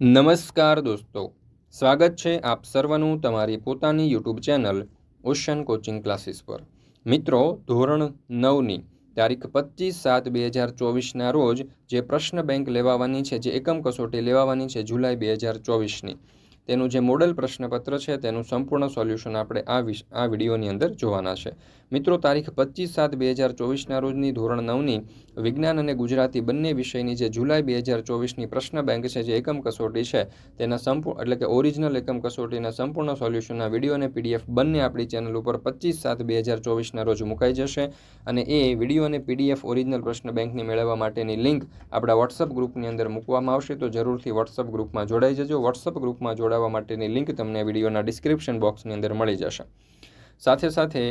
નમસ્કાર દોસ્તો. સ્વાગત છે આપ સર્વનું તમારી પોતાની YouTube channel Ocean Coaching Classes પર. મિત્રો, ધોરણ નવની તારીખ પચીસ સાત બે હજાર ચોવીસના રોજ જે પ્રશ્ન બેંક લેવાવાની છે, જે એકમ કસોટી લેવાવાની છે જુલાઈ બે હજાર ચોવીસની. તેનું જે મોડલ પ્રશ્નપત્ર છે, તેનું સંપૂર્ણ સોલ્યુશન આપણે આ આ વિડીયોની અંદર જોવાના છે. મિત્રો, તારીખ પચીસ સાત બે હજાર ચોવીસના રોજની ધોરણ નવની વિજ્ઞાન અને ગુજરાતી બંને વિષયની જે જુલાઈ બે હજાર ચોવીસની પ્રશ્ન બેંક છે, જે એકમ કસોટી છે, તેના સંપૂર્ણ એટલે કે ઓરિજિનલ એકમ કસોટીના સંપૂર્ણ સોલ્યુશનના વીડિયો અને પીડીએફ બંને આપણી ચેનલ ઉપર પચીસ સાત બે હજાર ચોવીસના રોજ મુકાઈ જશે. અને એ વીડિયો અને પીડીએફ ઓરિજિનલ પ્રશ્ન બેંકની મેળવવા માટેની લિંક આપણા વોટ્સઅપ ગ્રુપની અંદર મૂકવામાં આવશે, તો જરૂરથી વોટ્સઅપ ગ્રુપમાં જોડાઈ જજો. વોટ્સઅપ ગ્રુપમાં જોડાવા માટેની લિંક તમને વિડીયોના ડિસ્ક્રિપ્શન બોક્સની અંદર મળી જશે. સાથે સાથે,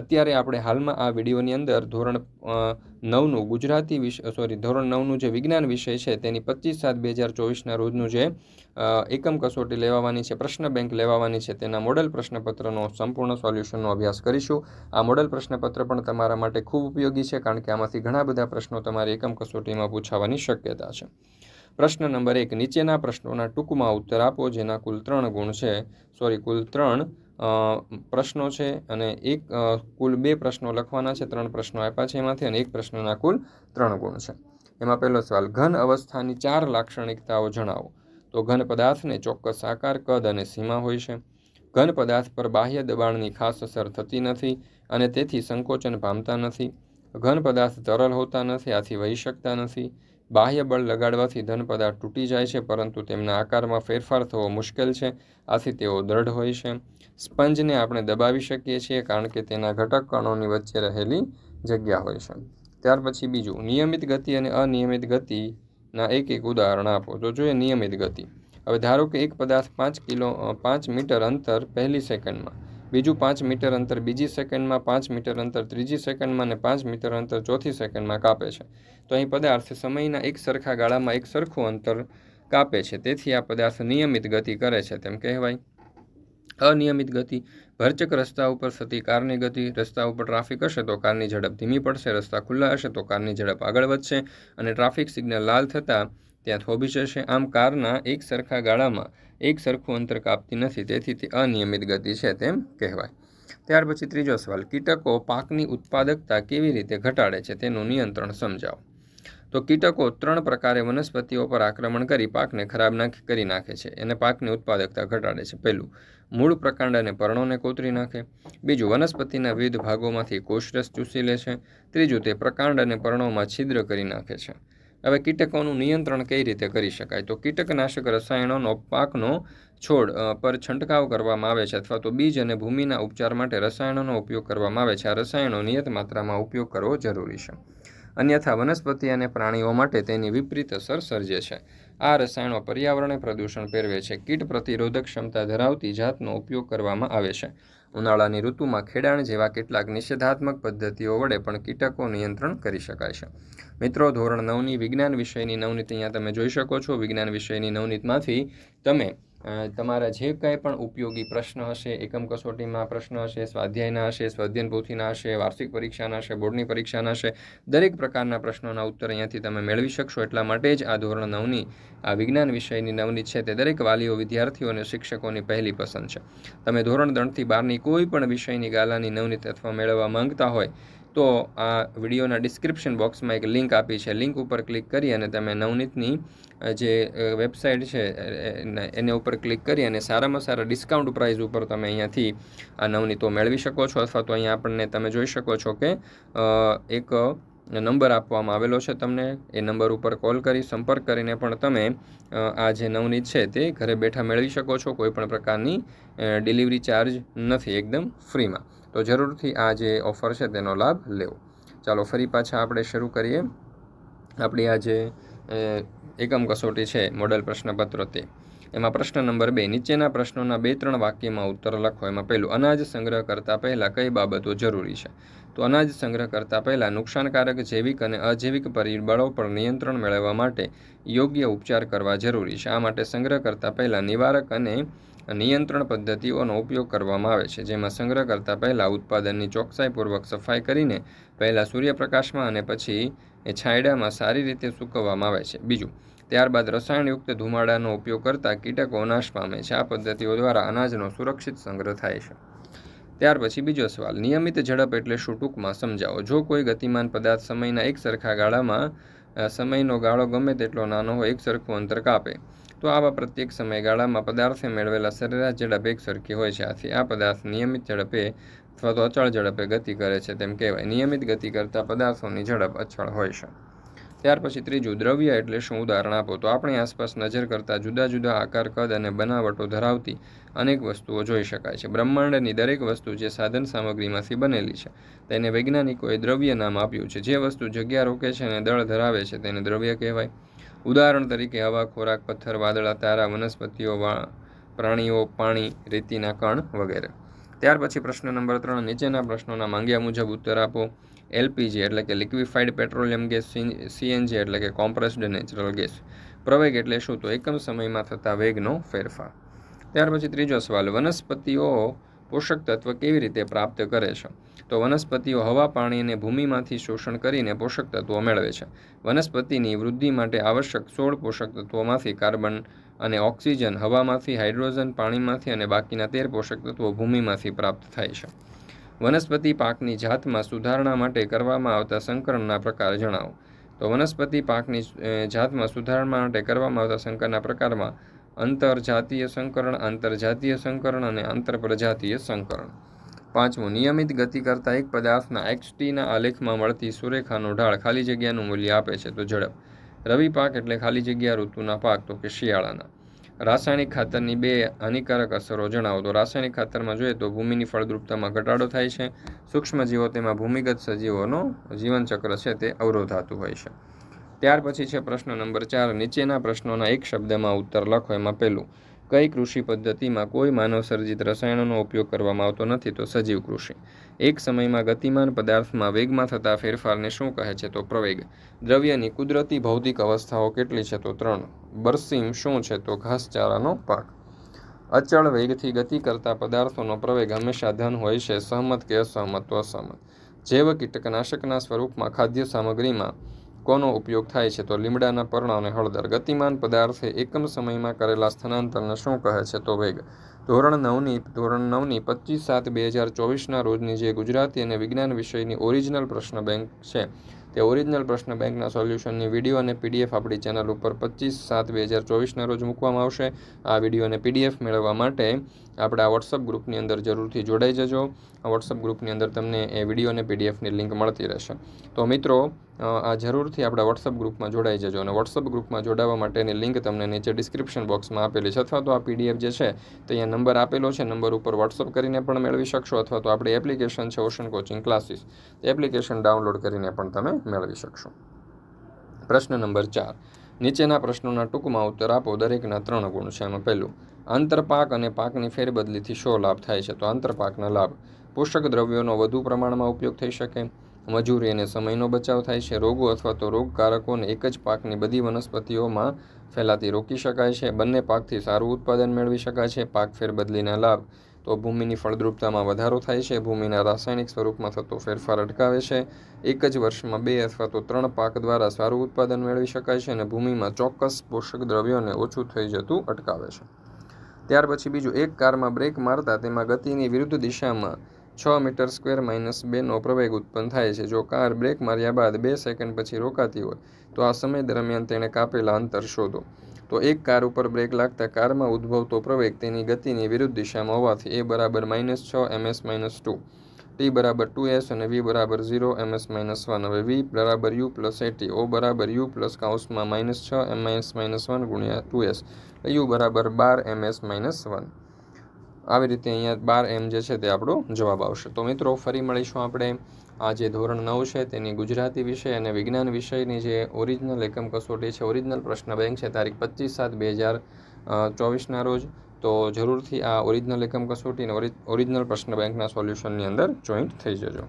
અત્યારે આપણે હાલમાં આ વિડીયોની અંદર ધોરણ નવનું ગુજરાતી વિષય સોરી, ધોરણ નવનું જે વિજ્ઞાન વિષય છે, તેની પચીસ સાત બે હજાર ચોવીસના રોજનું જે એકમ કસોટી લેવાવાની છે, પ્રશ્ન બેંક લેવાવાની છે, તેના મોડલ પ્રશ્નપત્રનો સંપૂર્ણ સોલ્યુશનનો અભ્યાસ કરીશું. આ મોડલ પ્રશ્નપત્ર પણ તમારા માટે ખૂબ ઉપયોગી છે, કારણ કે આમાંથી ઘણા બધા પ્રશ્નો તમારી એકમ કસોટીમાં પૂછાવાની શક્યતા છે. પ્રશ્ન નંબર એક, નીચેના પ્રશ્નોના ટૂંકમાં ઉત્તર આપો, જેના કુલ ત્રણ ગુણ છે. સોરી કુલ ત્રણ પ્રશ્નો છે અને એક કુલ બે પ્રશ્નો લખવાના છે, ત્રણ પ્રશ્નો આપ્યા છે એમાંથી અને એક પ્રશ્નના કુલ ત્રણ ગુણ છે. એમાં પહેલો સવાલ, ઘન અવસ્થાની ચાર લાક્ષણિકતાઓ જણાવો. તો ઘન પદાર્થને ચોક્કસ આકાર, કદ અને સીમા હોય છે. ઘન પદાર્થ પર બાહ્ય દબાણની ખાસ અસર થતી નથી અને તેથી સંકોચન પામતા નથી. ઘન પદાર્થ તરલ હોતા નથી, આથી વહી શકતા નથી. બાહ્ય બળ લગાડવાથી ધન તૂટી જાય છે, પરંતુ તેમના આકારમાં ફેરફાર થવો મુશ્કેલ છે. આથી તેઓ દ્રઢ હોય છે. સ્પંજને આપણે દબાવી શકીએ છીએ કારણ કે તેના ઘટક કણોની વચ્ચે રહેલી જગ્યા હોય છે. ત્યાર પછી બીજું, નિયમિત ગતિ અને અનિયમિત ગતિના એક એક ઉદાહરણ આપો. તો જોઈએ નિયમિત ગતિ. હવે ધારો કે એક પદાર્થ પાંચ કિલો પાંચ મીટર અંતર પહેલી સેકન્ડમાં. બીજું પાંચ મીટર અંતર બીજી સેકન્ડમાં પાંચ મીટર અંતર ત્રીજી સેકન્ડમાં અને પાંચ મીટર અંતર ચોથી સેકન્ડમાં કાપે છે. તો અહીં પદાર્થ સમયના એક સરખા ગાળામાં એક સરખું અંતર કાપે છે. તેથી આ પદાર્થ નિયમિત ગતિ કરે છે તેમ કહેવાય. અનિયમિત ગતિ. ભરચક રસ્તા ઉપર થતી કારની ગતિ. રસ્તા ઉપર ટ્રાફિક હશે તો કારની ઝડપ ધીમી પડશે. રસ્તા ખુલ્લા હશે તો કારની ઝડપ આગળ વધશે. અને ટ્રાફિક સિગ્નલ લાલ થતાં ત્યાં થોભી જશે. આમ કારના એક સરખા ગાળામાં એક સરખું અંતર કાપતી નથી. તેથી તે અનિયમિત ગતિ છે તેમ કહેવાય. ત્યાર પછી ત્રીજો સવાલ, કીટકો પાકની ઉત્પાદકતા કેવી રીતે ઘટાડે છે તેનું નિયંત્રણ સમજાવો. તો કીટકો ત્રણ પ્રકારે વનસ્પતિઓ પર આક્રમણ કરી પાકને ખરાબ નાખી, કરી નાખે છે. અને પાકની ઉત્પાદકતા ઘટાડે છે. પહેલું, મૂળ પ્રકાંડ અને પર્ણોને કોતરી નાખે. બીજું, વનસ્પતિના વિવિધ ભાગોમાંથી કોષરસ ચૂસી લે છે. ત્રીજું, તે પ્રકાંડ અને પર્ણોમાં છિદ્ર કરી નાખે છે. હવે કીટકોનું નિયંત્રણ કઈ રીતે કરી શકાય? તો કીટકનાશક રસાયણોનો પાકનો છોડ પર છંટકાવ કરવામાં આવે છે અથવા તો બીજ અને ભૂમિના ઉપચાર માટે રસાયણોનો ઉપયોગ કરવામાં આવે છે. આ રસાયણો નિયત માત્રામાં ઉપયોગ કરવો જરૂરી છે. અન્યથા વનસ્પતિ અને પ્રાણીઓ માટે તેની વિપરીત અસર સર્જે છે. આ રસાયણો પર્યાવરણે પ્રદૂષણ પહેરવે છે. કીટ પ્રતિરોધક ક્ષમતા ધરાવતી જાતનો ઉપયોગ કરવામાં આવે છે. ઉનાળાની ઋતુમાં ખેડાણ જેવા કેટલાક નિષેધાત્મક પદ્ધતિઓ વડે પણ કીટકો નિયંત્રણ કરી શકાય છે. મિત્રો, ધોરણ નવની વિજ્ઞાન વિષયની નવનીત અહીંયા તમે જોઈ શકો છો. વિજ્ઞાન વિષયની નવનીતમાંથી તમે તમારા જે કંઈ પણ ઉપયોગી પ્રશ્ન હશે, એકમ કસોટીમાં પ્રશ્ન હશે, સ્વાધ્યાયના હશે, સ્વાધ્યન પોથીના હશે, વાર્ષિક પરીક્ષાના હશે, બોર્ડની પરીક્ષાના હશે, દરેક પ્રકારના પ્રશ્નોના ઉત્તર અહીંયાથી તમે મેળવી શકશો. એટલા માટે જ આ ધોરણ નવની, આ વિજ્ઞાન વિષયની નવની છે તે દરેક વાલીઓ, વિદ્યાર્થીઓ અને શિક્ષકોની પહેલી પસંદ છે. તમે ધોરણ ત્રણથી બારની કોઈ પણ વિષયની ગાલાની નવનીત અથવા મેળવવા માંગતા હોય તો આ વિડીયોના ડિસ્ક્રિપ્શન બોક્સમાં એક લિંક આપી છે. લિંક ઉપર ક્લિક કરી અને તમે નવનીતની જે વેબસાઇટ છે એને ઉપર ક્લિક કરી અને સારામાં સારા ડિસ્કાઉન્ટ પ્રાઇસ ઉપર તમે અહીંયાથી આ નવનીતો મેળવી શકો છો અથવા તો અહીંયા આપણને તમે જોઈ શકો છો કે એક નંબર આપવામાં આવેલો છે તમને. એ નંબર ઉપર કોલ કરી, સંપર્ક કરીને પણ તમે આ જે નવનીત છે તે ઘરે બેઠા મેળવી શકો છો. કોઈપણ પ્રકારની ડિલિવરી ચાર્જ નથી. એકદમ ફ્રીમાં તો જરૂરથી આ જે ઓફર છે તેનો લાભ લેવો. ચાલો ફરી પાછા આપણે શરૂ કરીએ. આપણી આ જે એકમ કસોટી છે, મોડલ પ્રશ્નપત્ર તે. એમાં પ્રશ્ન નંબર બે, નીચેના પ્રશ્નોના બે ત્રણ વાક્યમાં ઉત્તર લખો. એમાં પહેલું, અનાજ સંગ્રહ કરતાં પહેલાં કઈ બાબતો જરૂરી છે? તો અનાજ સંગ્રહ કરતાં પહેલાં નુકસાનકારક જૈવિક અને અજૈવિક પરિબળો પર નિયંત્રણ મેળવવા માટે યોગ્ય ઉપચાર કરવા જરૂરી છે. આ માટે સંગ્રહ કરતાં પહેલાં નિવારક અને નિયંત્રણ પદ્ધતિઓનો ઉપયોગ કરવામાં આવે છે, જેમાં સંગ્રહ કરતાં પહેલાં ઉત્પાદનની ચોકસાઈપૂર્વક સફાઈ કરીને પહેલાં સૂર્યપ્રકાશમાં અને પછી એ છાંયડામાં સારી રીતે સૂકવવામાં આવે છે. બીજું, ત્યારબાદ રસાયણયુક્ત ધુમાડાનો ઉપયોગ કરતા કીટકો નાશ પામે છે. આ પદ્ધતિઓ દ્વારા અનાજનો સુરક્ષિત સંગ્રહ થાય છે. ત્યાર પછી બીજો સવાલ, નિયમિત ઝડપ એટલે શું? ટૂંકમાં સમજાવો. જો કોઈ ગતિમાન પદાર્થ સમયના એક સરખા ગાળામાં સમયનો ગાળો ગમે તેટલો નાનો હોય, એક સરખું અંતર કાપે. તો આવા પ્રત્યેક સમયગાળામાં પદાર્થે મેળવેલા સરેરાશ ઝડપ એક સરખી હોય છે. આથી આ પદાર્થ નિયમિત ઝડપે અથવા તો અચળ ઝડપે ગતિ કરે છે તેમ કહેવાય. નિયમિત ગતિ કરતા પદાર્થોની ઝડપ અચળ હોય છે. ત્યાર પછી ત્રીજું, દ્રવ્ય એટલે શું? ઉદાહરણ આપો. તો આપણી આસપાસ નજર કરતાં જુદા જુદા આકાર, કદ અને બનાવટો ધરાવતી અનેક વસ્તુઓ જોઈ શકાય છે. બ્રહ્માંડની દરેક વસ્તુ જે સાધન સામગ્રીમાંથી બનેલી છે, તેને વૈજ્ઞાનિકોએ દ્રવ્ય નામ આપ્યું છે. જે વસ્તુ જગ્યા રોકે છે અને દળ ધરાવે છે તેને દ્રવ્ય કહેવાય. ઉદાહરણ તરીકે હવા, ખોરાક, પથ્થર, વાદળા, તારા, વનસ્પતિઓ પ્રાણીઓ, પાણી, રેતીના કણ વગેરે. ત્યાર પછી પ્રશ્ન નંબર ત્રણ, નીચેના પ્રશ્નોના માંગ્યા મુજબ ઉત્તર આપો. એલપીજી એટલે કે લિક્વિફાઈડ પેટ્રોલિયમ ગેસ સીએનજી એટલે કે કોમ્પ્રેસ્ડ નેચરલ ગેસ. પ્રવેગ એટલે શું? તો એકમ સમયમાં થતા વેગનો ફેરફાર. ત્યાર પછી ત્રીજો સવાલ, વનસ્પતિઓ પોષક તત્વ કેવી રીતે પ્રાપ્ત કરે છે? તો વનસ્પતિઓ હવા, પાણી અને ભૂમિમાંથી શોષણ કરીને પોષક તત્વો મેળવે છે. વનસ્પતિની વૃદ્ધિ માટે આવશ્યક સોળ પોષક તત્વોમાંથી કાર્બન અને ઓક્સિજન, હવામાંથી હાઇડ્રોજન, પાણીમાંથી અને બાકીના તેર પોષક તત્વો ભૂમિમાંથી પ્રાપ્ત થાય છે. વનસ્પતિ પાકની જાતમાં સુધારણા માટે કરવામાં આવતા સંકરણના પ્રકાર જણાવો. તો વનસ્પતિ પાકની જાતમાં સુધારણા માટે કરવામાં આવતા સંકરના પ્રકારમાં આંતરજાતીય સંકરણ આંતરજાતીય સંકરણ અને આંતરપ્રજાતીય સંકરણ. પાંચમું, નિયમિત ગતિ કરતા એક પદાર્થના એક્સટીના આલેખમાં મળતી સુરેખાનો ઢાળ ખાલી જગ્યાનું મૂલ્ય આપે છે તો ઝડપ. રવિ પાક એટલે ખાલી જગ્યા ઋતુના પાક તો કે શિયાળાના. રાસાયણિક ખાતરની બે હાનિકારક અસરો જણાવો તો રાસાયણિક ખાતરમાં જોઈએ તો ભૂમિની ફળદ્રુપતામાં ઘટાડો થાય છે. સૂક્ષ્મજીવો તેમાં ભૂમિગત સજીવોનો જીવનચક્ર છે તે અવરોધાતું હોય છે. ત્યાર પછી છે પ્રશ્ન નંબર ચાર. નીચેના પ્રશ્નોના એક શબ્દમાં ઉત્તર લખો, એમાં પહેલું, કઈ કૃષિ પદ્ધતિમાં કોઈ માનવસર્જિત રસાયણોનો ઉપયોગ કરવામાં આવતો નથી? તો સજીવ કૃષિ. એક સમયમાં ગતિમાન પદાર્થમાં વેગમાં થતા ફેરફારને શું કહે છે? તો પ્રવેગ. દ્રવ્યની કુદરતી ભૌતિક અવસ્થાઓ કેટલી છે? તો ત્રણ. બરસીમ શું છે? તો ઘાસચારાનો પાક. અચળ વેગથી ગતિ કરતા પદાર્થોનો પ્રવેગ હંમેશા ધન હોય છે, સહમત કે અસહમત? તો અસહમત. જૈવ કીટકનાશકના સ્વરૂપમાં ખાદ્ય સામગ્રીમાં કોનો ઉપયોગ થાય છે તો લીમડાના પર્ણ અને હળદર ગતિમાન પદાર્થે એકમ સમયમાં કરેલા સ્થાનાંતરને શું કહે છે તો વેગ? ધોરણ નવની ધોરણ નવની પચીસ સાત બે હજાર ચોવીસના રોજની જે ગુજરાતી અને વિજ્ઞાન વિષયની ઓરિજિનલ પ્રશ્ન બેંક છે, તે ઓરિજિનલ પ્રશ્ન બેંકના સોલ્યુશનની વીડિયો અને પીડીએફ આપણી ચેનલ ઉપર પચીસ સાત બે હજાર ચોવીસના રોજ મૂકવામાં આવશે. આ વીડિયો અને પીડીએફ મેળવવા માટે આપણા વોટ્સઅપ ગ્રુપની અંદર જરૂરથી જોડાઈ જજો. આ વોટ્સઅપ ગ્રુપની અંદર તમને એ વીડિયો અને પીડીએફની લિંક મળતી રહેશે. તો મિત્રો આ જરૂરથી આપણા વોટ્સઅપ ગ્રુપમાં જોડાઈ જજો અને વોટ્સઅપ ગ્રુપમાં જોડાવા માટેની લિંક તમને નીચે ડિસ્ક્રિપ્શન બોક્સમાં આપેલી છે અથવા તો આ પીડીએફ જે છે તો અહીંયા નંબર આપેલો છે. નંબર ઉપર વોટ્સઅપ કરીને પણ મેળવી શકશો અથવા તો આપણી એપ્લિકેશન છે Ocean Coaching Classes application download કરીને પણ તમે મેળવી શકશો. પ્રશ્ન નંબર ચાર. નીચેના પ્રશ્નોના ટૂંકમાં ઉત્તર આપો. દરેકના ત્રણ ગુણ છે એમાં પહેલું આંતરપાક અને પાકની ફેરબદલીથી શો લાભ થાય છે? તો આંતરપાકના લાભ. પોષક દ્રવ્યોનો વધુ પ્રમાણમાં ઉપયોગ થઈ શકે. મજૂરી અને સમયનો બચાવ થાય છે. રોગો અથવા તો રોગકારકોને એક જ પાકની બધી વનસ્પતિઓમાં ફેલાતી રોકી શકાય છે. બંને પાકથી સારું ઉત્પાદન મેળવી શકાય છે. પાક ફેરબદલીના લાભ. તો ભૂમિની ફળદ્રુપતામાં વધારો થાય છે. ભૂમિના રાસાયણિક સ્વરૂપમાં થતો ફેરફાર અટકાવે છે. એક જ વર્ષમાં બે અથવા તો ત્રણ પાક દ્વારા સારું ઉત્પાદન મેળવી શકાય છે અને ભૂમિમાં ચોક્કસ પોષક દ્રવ્યોને ઓછું થઈ જતું અટકાવે છે. ત્યાર પછી બીજું, એક કારમાં બ્રેક મારતા તેમાં ગતિની વિરુદ્ધ દિશામાં છ મીટર સ્ક્વેર માઇનસ બેનો પ્રવેગ ઉત્પન્ન થાય છે. જો કાર બ્રેક માર્યા બાદ બે સેકન્ડ પછી રોકાતી હોય, તો આ સમય દરમિયાન તેણે કાપેલા અંતર શોધો. તો એક કાર ઉપર બ્રેક લાગતા કારમાં ઉદ્ભવતો પ્રવેગ તેની ગતિની વિરુદ્ધ દિશામાં હોવાથી એ બરાબર માઇનસ છ એમએસ માઇનસ ટુ, ટી બરાબર ટુ એસ અને વી બરાબર ઝીરો એમએસ માઇનસ વન. હવે વી બરાબર યુ પ્લસ એટી ઓ બરાબર યુ પ્લસ કાઉસમાં માઇનસ છ એમએસ માઇનસ વન ગુણ્યા ટુ એસ, યુ બરાબર બાર એમએસ માઇનસ વન. આવી રીતે અહીંયા બાર એમ જે છે તે આપણો જવાબ આવશે. તો મિત્રો, ફરી મળીશું આપણે. આ જે ધોરણ નવ છે તેની ગુજરાતી વિષય અને વિજ્ઞાન વિષયની જે ઓરિજિનલ એકમ કસોટી છે ઓરિજિનલ પ્રશ્ન બેંક છે, તારીખ પચીસ સાત બે હજાર ચોવીસના રોજ. તો જરૂરથી આ ઓરિજિનલ એકમ કસોટી અને ઓરિજિનલ પ્રશ્ન બેંકના સોલ્યુશનની અંદર જોઈન્ટ થઈ જજો.